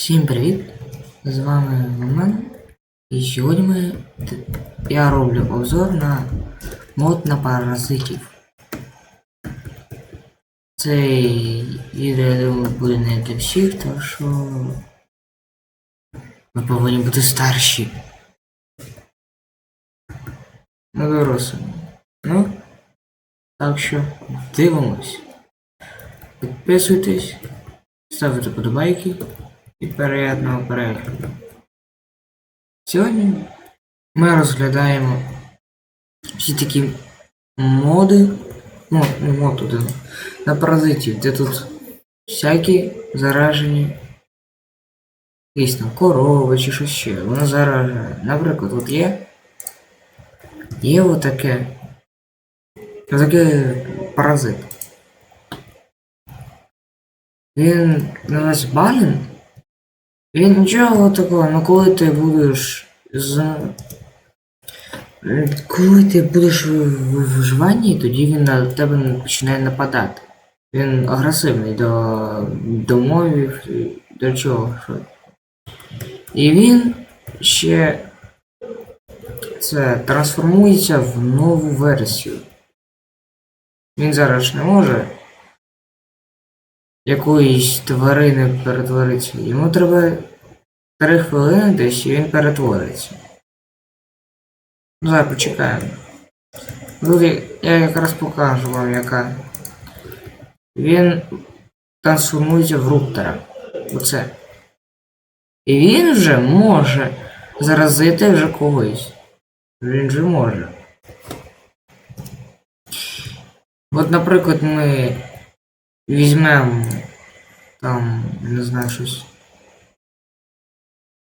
Всім привіт! З вами Роман. І сьогодні ми... я роблю обзор на мод на паразитів. Цей відео я думаю, буде не для всіх, тому що ми повинні бути старші. Ну дорослі. Ну, так що дивимось. Підписуйтесь, ставте подобайки і приємного перегляду. Сьогодні ми розглядаємо всі такі моди, ну, не мод один, на паразитів, де тут всякі заражені якісь там корови чи щось ще, воно заражає. Наприклад, от є, є отаке, отаке паразит. Він називається Балін. Він нічого такого, ну коли ти будеш з. Коли ти будеш в виживанні, тоді він на тебе починає нападати. Він агресивний до домовів, до чого. І він ще це трансформується в нову версію. Він зараз не може якоїсь тварини перетвориться. Йому треба 3 хвилини десь і він перетвориться. Ну, зараз почекаємо. Люди, я якраз покажу вам яка. Він трансформується в руптера. Оце. І він вже може заразити вже когось. Він вже може. От, наприклад, ми візьмемо там, не знаю, щось.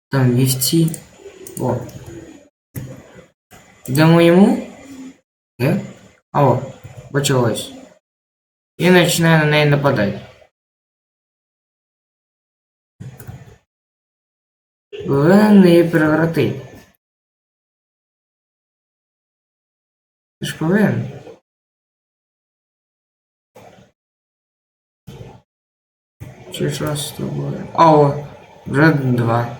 Там вівці. О. Йдемо йому. Е? А о, почалось. І починає на неї нападати. Повинен її перевратити. Ти ж повинен. Чи що з тобою? А, о, вже два.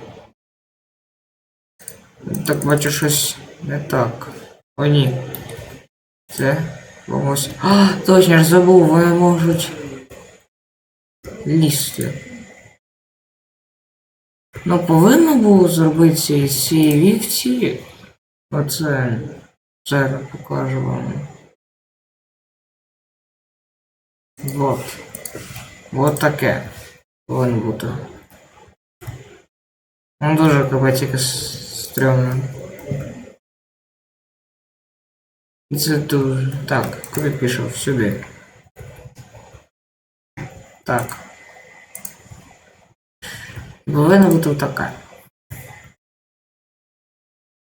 Так бачу щось не так. О, ні. Це комусь. А, точно ж забув, вони можуть лізти. Ну, повинно було зробити ці, ці вівці. Оце. Зараз покажу вам. Вот. Вот таке. Бути. Ну дуже капець якось стрьомно. Це дуже. Так, куди пішов? Сюди. Так. Повинна бути така.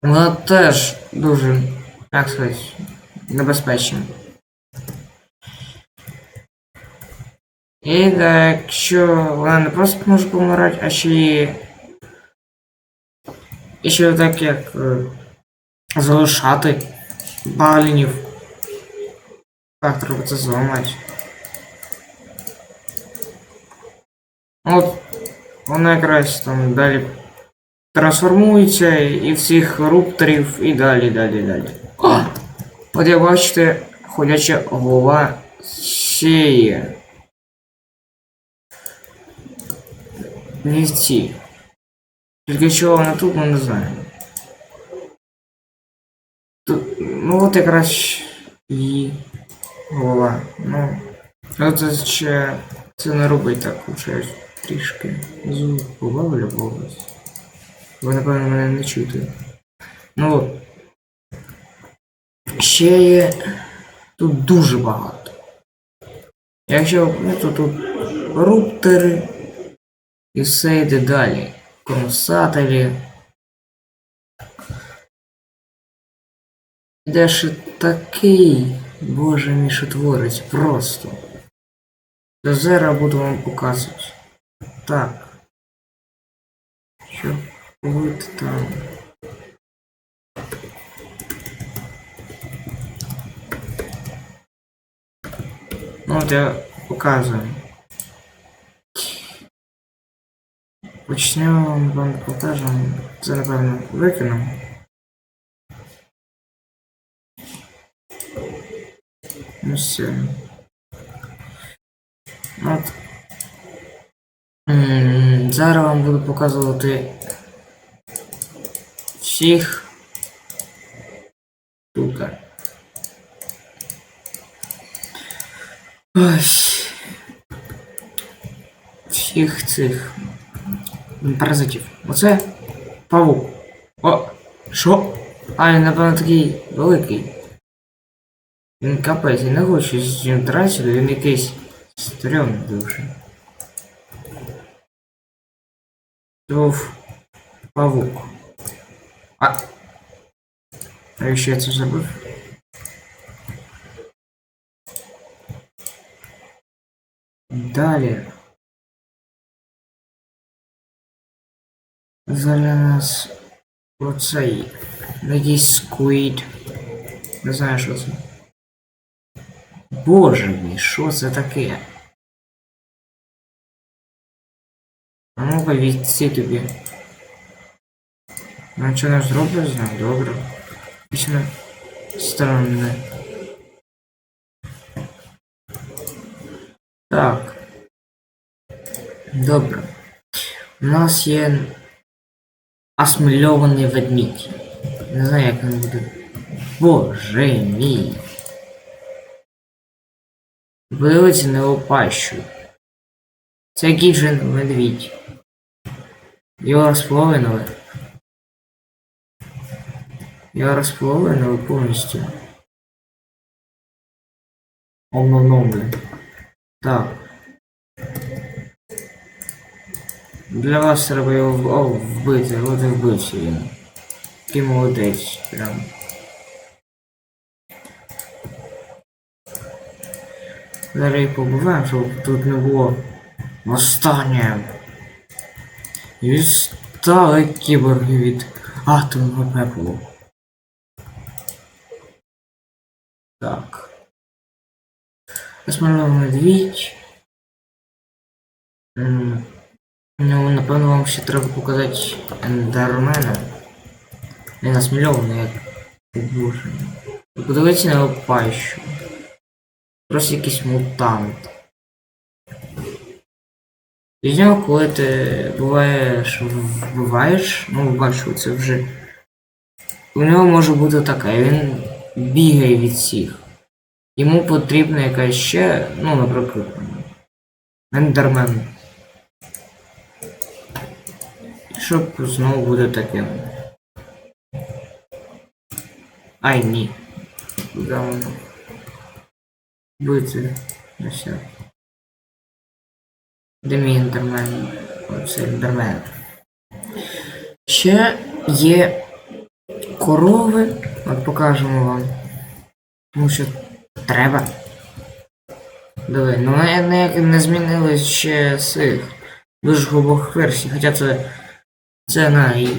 Вона теж дуже, як сказати, небезпечна. І так, якщо вона не просто може помирати, а ще й. І ще так як е, залишати балінів. Так, треба це зламати. От вона якраз там далі трансформується і всіх рупторів і далі, далі, далі. О! От як бачите, ходяча голова сіє. Вівці. Тільки чого вона тут, ми не знаємо. Тут, ну от якраз її голова. Ну, це ще це не робить так, лише трішки звук побавлю когось. Ви, напевно, мене не чути. Ну. Ще є тут дуже багато. Якщо ну, то тут руптери і все йде далі. Консателі. Де ж такий, боже мій, що творить, просто. До зараз буду вам показувати. Так. Що от там. Ну от я показую. Почнемо, вам покажемо. Це, напевно, викинемо. Ну все. От. Зараз вам буду показувати всіх тут. Ось. Всіх цих паразитів. Оце павук. О! Що? А, він, напевно, такий великий. Він капець, я не хочу з ним драчити, він якийсь стрьомний дуже. Це був павук. А. Навіщо я це зробив? Далі. Зараз у нас оцей якийсь сквід. Не знаю, що це. Боже мій, що це таке? А ну-ка відці тобі. Ну що не зроблю з ним? Добре. Вічно странне. Так. Добре. У нас є осмельований ведмідь. Не знаю, як він буде. Боже мій. Подивіться на його пащу. Це який вже медвідь. Його розполовинили. Його розполовинили повністю. Омономли. Так. Для вас треба його о, вбити, от і вбився він. Такий молодець, прям. Зараз побуваємо, щоб тут не було останнє. І відстали кіборги від атомного пеплу. Так. Осмальований медвідь. Ну, напевно, вам ще треба показати ендермена. Він осмальований як обужений. Подивіться на його. Просто якийсь мутант. Від нього, коли ти буваєш, вбиваєш, ну бачу, це вже. У нього може бути таке, він бігає від всіх. Йому потрібна якась ще, ну, наприклад, ендермен. Щоб знову буде таким. Ай, ні. Куди воно? Бити. Ну все. Де мій ендермен? Оце ендермен. Ще є корови. От покажемо вам. Тому що треба. Диви, ну вони ніяк не змінили ще цих дуже глибоких версій. Хоча це. Це на і.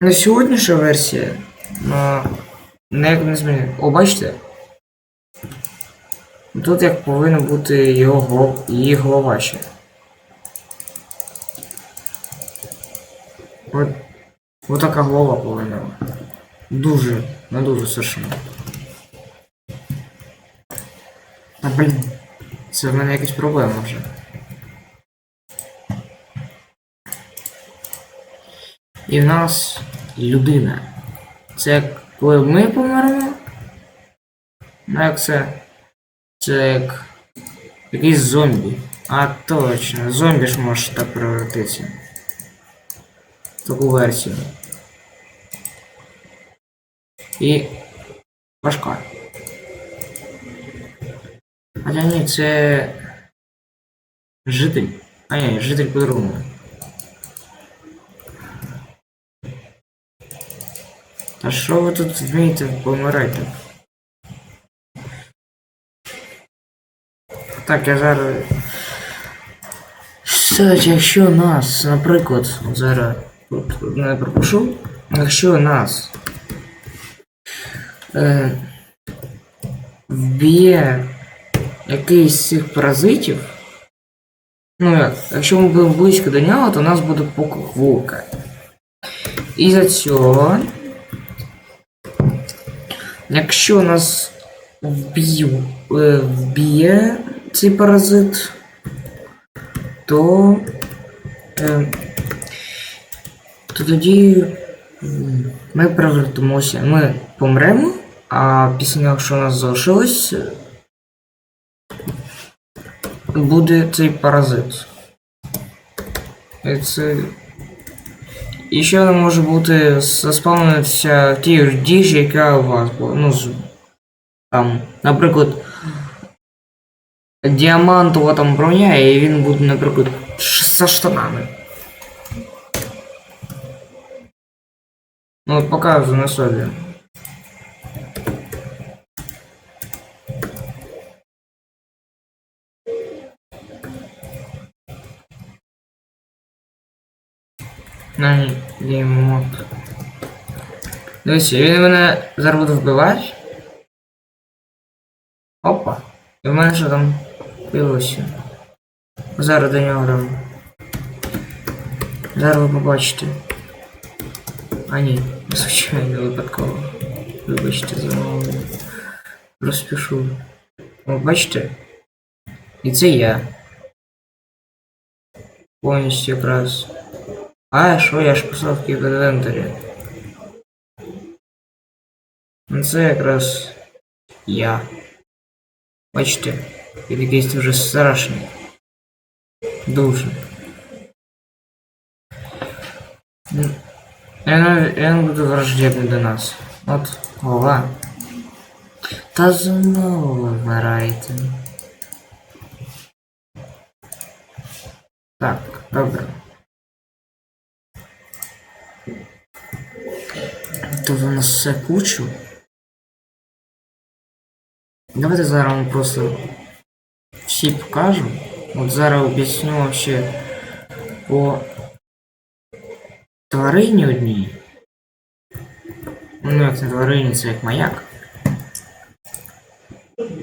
На сьогоднішня версія. Но ніяк не змінили. О, бачите? Тут як повинна бути його її голова ще. От, от така голова повинна. Дуже, не дуже совершенно. А блін. Це в мене якась проблема вже. І в нас людина. Це коли ми помремо. Ну як це. Це як якийсь зомбі. А точно, зомбі ж може так превратитися. Таку версію. І важка. Хоча ні, це житель. А ні, житель по-другому. А що ви тут вмієте помирати? Так, я зараз. Кстати, якщо нас, наприклад, зараз тут не пропишу, якщо нас е, вб'є якийсь з цих паразитів, Ну як, якщо ми будемо близько до нього, то у нас буде поквука. І за цього. Якщо нас вб'ю, е, вб'є цей паразит, то, е, то тоді ми превратимося. Ми помремо, а після що у нас залишилось, буде цей паразит. І це. І ще вона може бути заспавнитися в діжі, яка у вас була. Ну, там, наприклад, діамантова там броня, і він буде, наприклад, со штанами. Ну, показую на собі. Лімот. Дивіться, він мене зараз буде вбивати. Опа. І в мене що там появилося? Зараз до нього дам. Зараз ви побачите. А ні, звичайно, випадково. Вибачте за мову. Розпішу. О, бачите? І це я. Повністю якраз. А, що я ж писав в інвентарі? Ну це якраз я. Бачите, він якийсь вже страшний. Дуже. М, Він, він буде враждебний до нас. От, голова. Та знову вмираєте. Так, добре. У нас все кучу. Давайте зараз вам просто всі покажу. От зараз об'ясню вообще по тварині одній. Ну, як не тварині, це як маяк.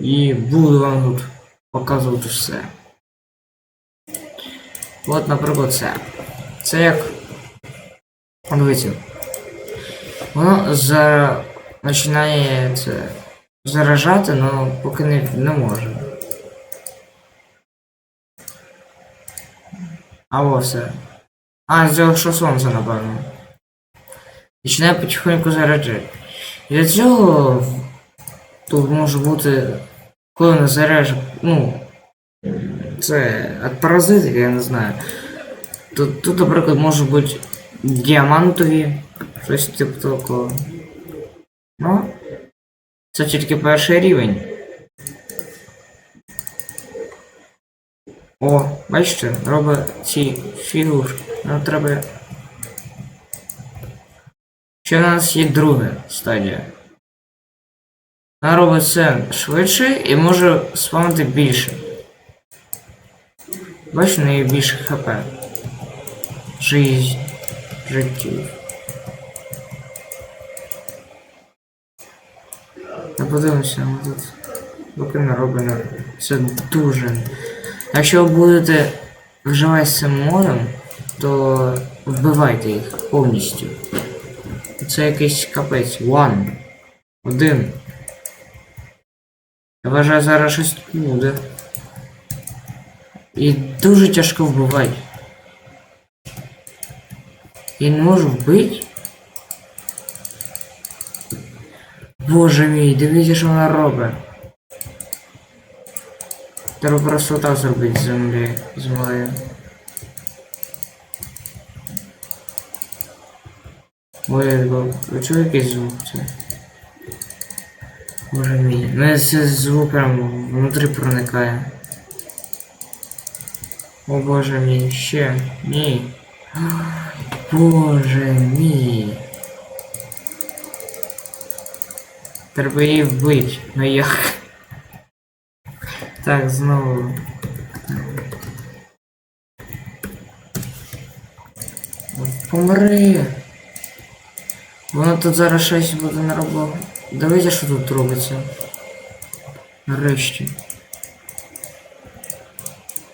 І буду вам тут показувати все. От, наприклад, це. Це як. Дивіться. Воно за... починає це заражати, але поки не, не може. А ось все. А, з цього що сонце, напевно. Починає потихоньку заражати. І для цього тут може бути, коли не заряже, ну, це від паразитів, я не знаю. Тут, тут, наприклад, може бути діамантові, щось типу такого. Ну, це тільки перший рівень. О, бачите, робить ці фігурки. Нам треба. Ще у нас є друга стадія. Вона робить це швидше і може спавнити більше. Бачите, неї більше хп. Жизнь. Життів. Подивимося, ми тут поки не робимо. Це дуже. Якщо ви будете вживати з цим модом, то вбивайте їх повністю. Це якийсь капець. One. Один. Я вважаю, зараз щось буде. І дуже тяжко вбивати. Я не можу вбити. Боже мій, дивіться, що вона робить. Треба просто так зробити з землі, землею. Ой, ви чули якийсь звук це? Боже мій, ну це звук прям внутрі проникає. О боже мій, ще, ні. Боже мій. Треба її вбити. Ну як? Так, знову. Помри. Воно тут зараз щось буде на роботу. Дивіться, що тут робиться. Нарешті.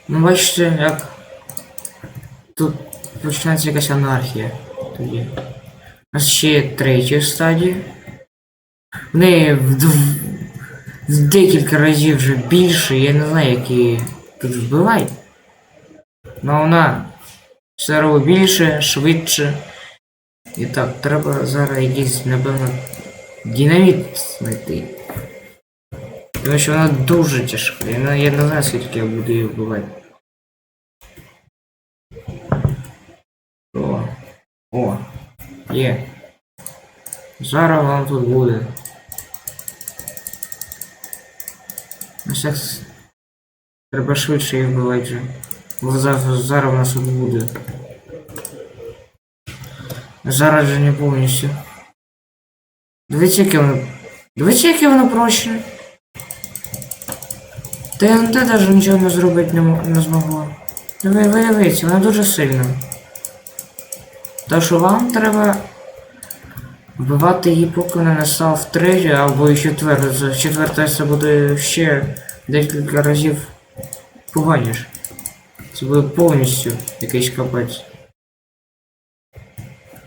Ну, бачите, як тут починається якась анархія тоді. У нас ще є третя стадія. В неї в, в декілька разів вже більше, я не знаю, які тут вбивають. Ну вона все робить більше, швидше. І так, треба зараз якийсь, напевно, динаміт знайти. Тому що вона дуже тяжка. Я не, я не знаю, скільки я буду її вбивати. О, о, є. Зараз вам тут буде. Ну, зараз треба швидше їх вбивати. Бо зараз, зараз у нас тут буде. Зараз же не повністю. Дивіться, яке воно. Дивіться, яке воно прочне. ТНТ навіть нічого не зробити не, не змогло. Диви, виявиться, воно дуже сильно. Що вам треба вбивати її, поки не настав втретє або четверте. Четверте це буде ще декілька разів поганіше. Це буде повністю якийсь капець.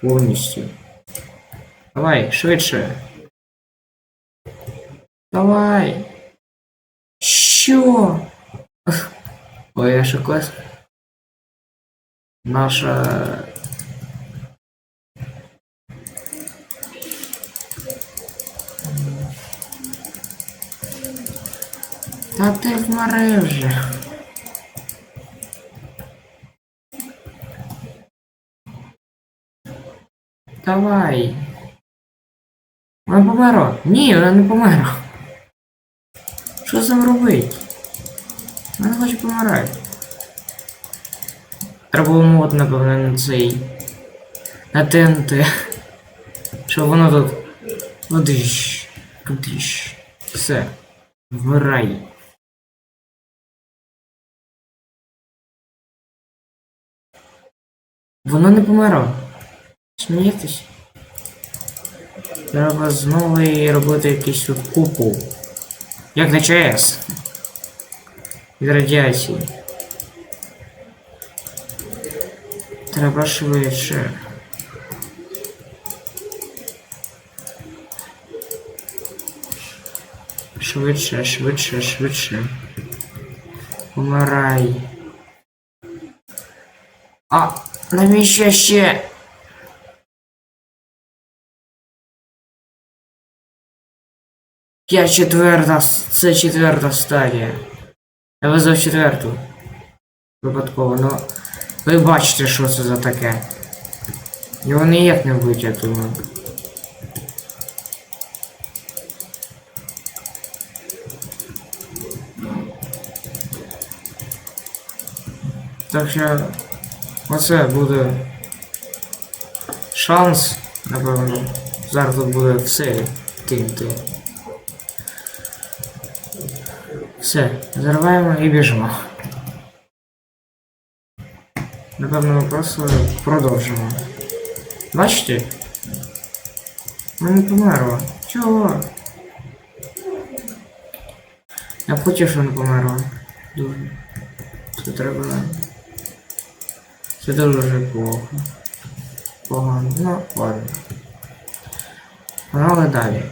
Повністю. Давай, швидше. Давай. Що? Ой, я шокос. Наша. Та ти вмари вже. Давай. Вона померла. Ні, вона не померла. Що з ним робить? Вона хоче помирати. Треба мод, напевно, на цей. На ТНТ. Щоб воно тут. Кудиш. Кудиш. Все. Вмирай. Воно не померло. Смієтесь? Треба знову і робити якийсь купол. Як на ЧАЕС. Від радіації. Треба швидше. Швидше, швидше, швидше. Помирай. А, навіщо ще? Я четверта, це четверта стадія. Я визвав четверту. Випадково, ну. Ви бачите, що це за таке. Його ніяк не вбить, я думаю. Так що оце буде шанс, напевно. Зараз тут буде все кинути. Все, зариваємо і біжимо. Напевно, ми просто продовжимо. Бачите? Вона не померла. Чого? Я хотів, що не померла. Дуже. Це треба. Це дуже плохо. Погано. Ну, ладно. Погнали далі.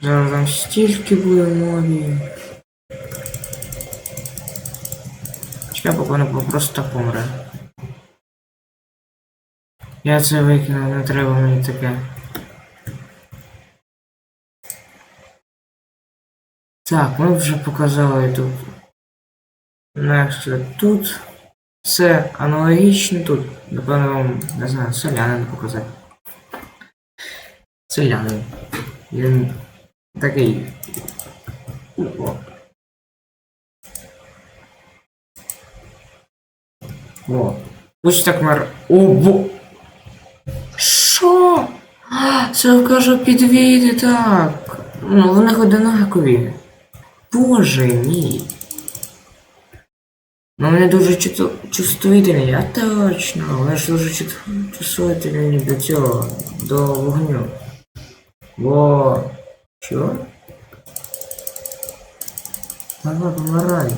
Зараз там стільки буде мові. Чекай, поки вона просто помре. Я це викину, не треба мені таке. Так, ми вже показали тут. Next тут. Все аналогічно тут. Напевно, вам, не знаю, селянин показати. Селянин. Він такий. О. Пусть так мер. О, бо. Що? Це кажу підвіди так. Ну, вони одинакові. Боже мій. Ну вони дуже чуту... чувствительні, а точно. Вони ж дуже чут... чувствительні до цього, до вогню. Бо. Що? Давай, помирай.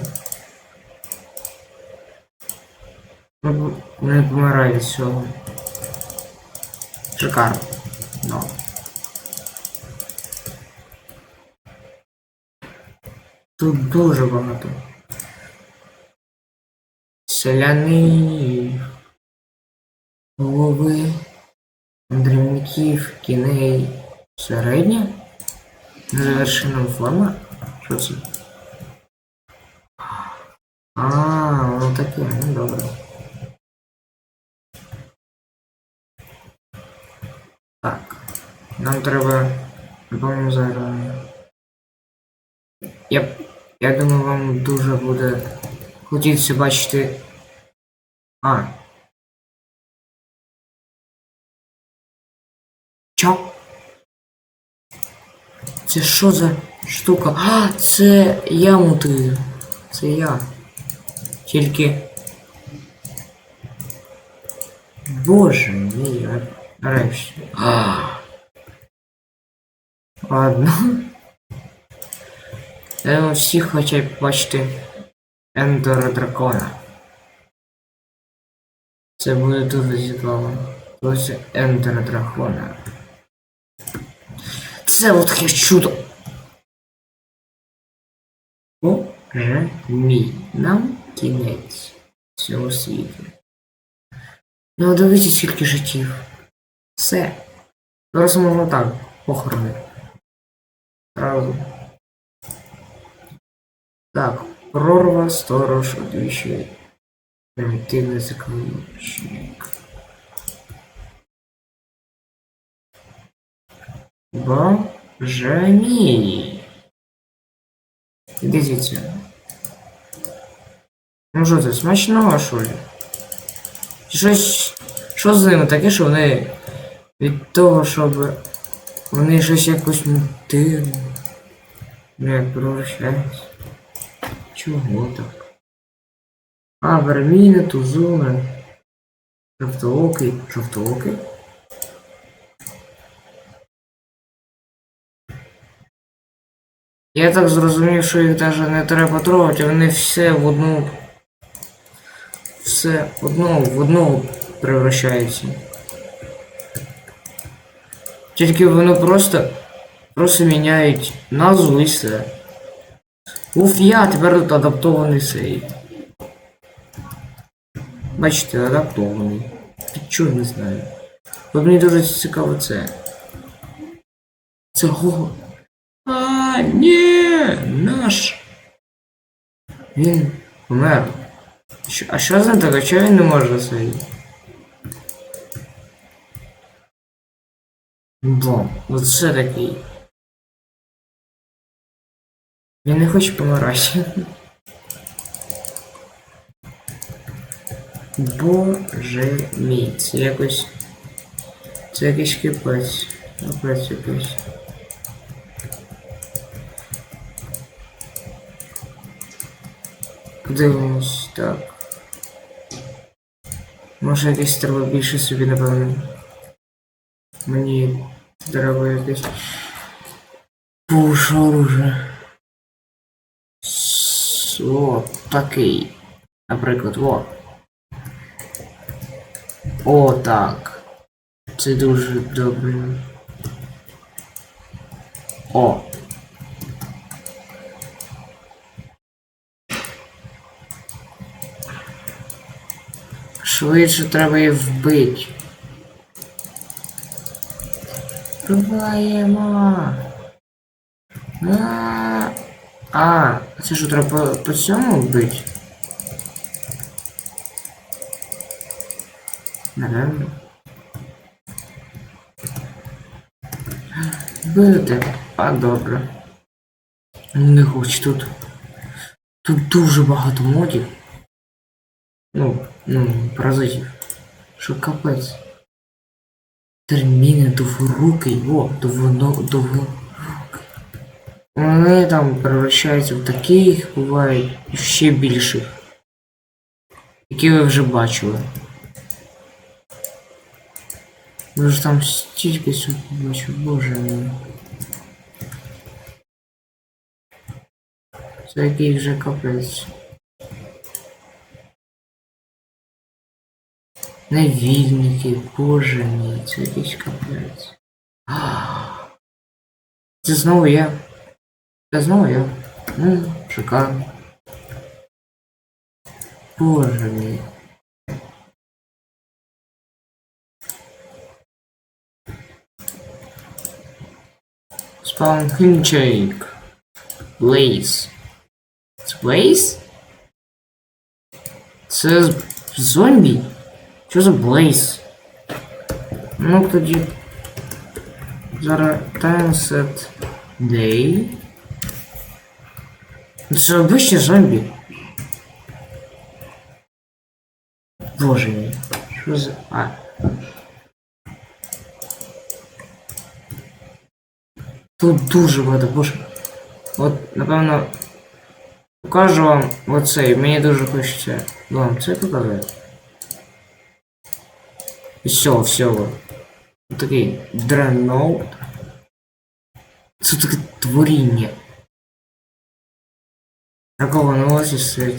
Ну, Не помирай від цього. Шикарно. Ну. Тут дуже багато. Селяни. Голови. Мандрівників, кіней. Середня? Завершена форма? Що це? А, воно таке, ну добре. Так. Нам треба, напевно, зараз. Я, я думаю, вам дуже буде хотітися бачити. А. Чо? Це що за штука? А, це я мутую. Це я. Тільки. Боже мій, нарешті. Ладно. Я думаю, всі хочуть бачити Ендера Дракона. Це буде дуже цікаво. Ось Ендера Дракона. Це от таке чудо. Боже мій, нам кінець цього світу. Ну, дивіться скільки життів. Все. Зараз можна так похорони. Сразу. Так, прорва, сторож, одвічі. Примітивний заключник. Мій. Іди звідси. Ну що це, смачного, що ли? Щось. Що з ними таке, що вони від того, щоб вони щось якось мутили. Не прощаюсь. Чого так? А, верміни, тузуни. Жовтоокий. Жовтоокий? Я так зрозумів, що їх навіть не треба трогати, вони все в одну. Все в одну, в одну превращаються. Тільки воно просто. Просто міняють назву і все. Уф, я тепер тут адаптований сейф. Бачите, адаптований. Чого не знаю. Бо мені дуже цікаво це. Це го. А, ні, наш. Він помер. А що з ним таке? Чого він не може сидіти? Бо, от це такий. Він не хоче помирати. Боже мій, це якось. Це якийсь кипець. Капець якийсь. Дивимось, так. Може якесь треба більше собі, напевно. Мені треба якесь. Пуш оружие. С- О, такий. Наприклад, о. О, так. Це дуже добре. О. Швидше треба її вбити. Вбиваємо. А, а, це що треба по, по цьому вбити? Наверно. Бити. А добре. Не хочу тут. Тут дуже багато модів. Ну, ну, паразитів. Що капець. Терміни довгоруки, о, довго, довго. Вони там превращаються в таких, бувають ще більших. Які ви вже бачили. Ви ж там стільки всього бачив, боже мій. Це який вже капець. Невільники, боже мій, це якийсь капець. Це знову я. Це знову я. Ну, шикарно. Боже мій. Спаун Хінчейк. Блейз. Це Блейз? Це з- зомбі? Що за Блейз? Ну тоді. Зараз time set day. Це обичні зомбі. Боже мій. Що за. А. Тут дуже багато, боже. От, напевно, покажу вам оцей. Мені дуже хочеться вам це показати. І все, все. Такий дреноут. Це таке творіння. Такого ось це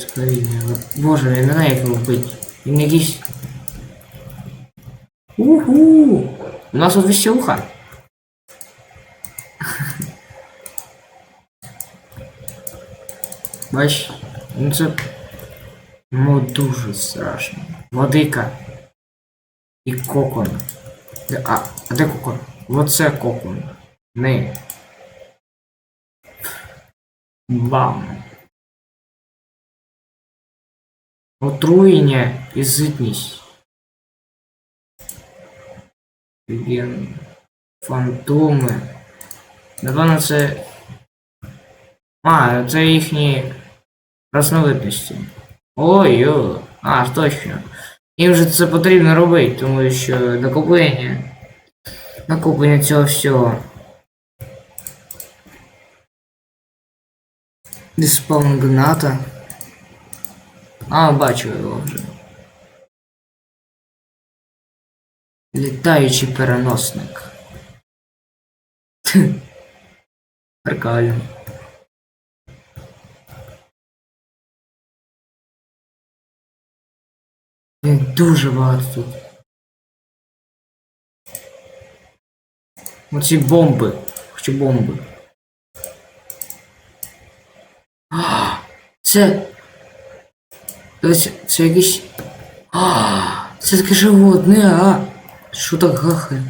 Боже, я не знаю, як його вбити. Він якийсь. Уху! У нас тут веселуха. Бач, ну це ну дуже страшно. Водика і кокон. А, а де кокон? Оце кокон. Не. Бам. Отруєння і зитність. Ген. Фантоми. Напевно, це. А, це їхні різновидності. Ой, о, а, точно. Їм же це потрібно робити, тому що накоплення. Накоплення цього всього. Диспаун гната. А, бачу його вже. Літаючий переносник. Прикольно. Блін, дуже багато тут. Оці бомби. Хочу бомби. Це. Це, це якісь. А, це таке животне, а. Що так гахає?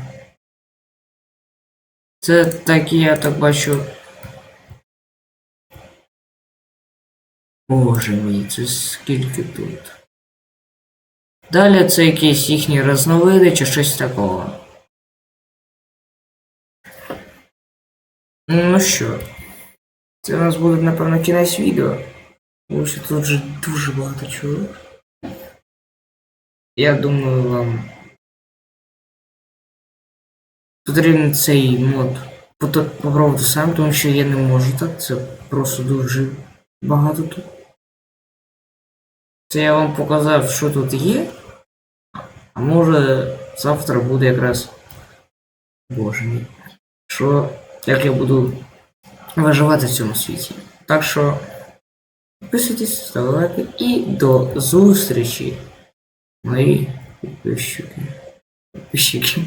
Це такі, я так бачу. Боже мій, це скільки тут. Далі це якісь їхні різновиди чи щось такого. Ну що, це у нас буде, напевно, кінець відео. Що тут вже дуже багато чого. Я думаю, вам потрібен цей мод попробувати сам, тому що я не можу так, це просто дуже багато тут. Це я вам показав, що тут є. А може завтра буде якраз. Боже мій. Що як я буду виживати в цьому світі. Так що підписуйтесь, ставте лайки і до зустрічі, мої підписчики. Підписчики.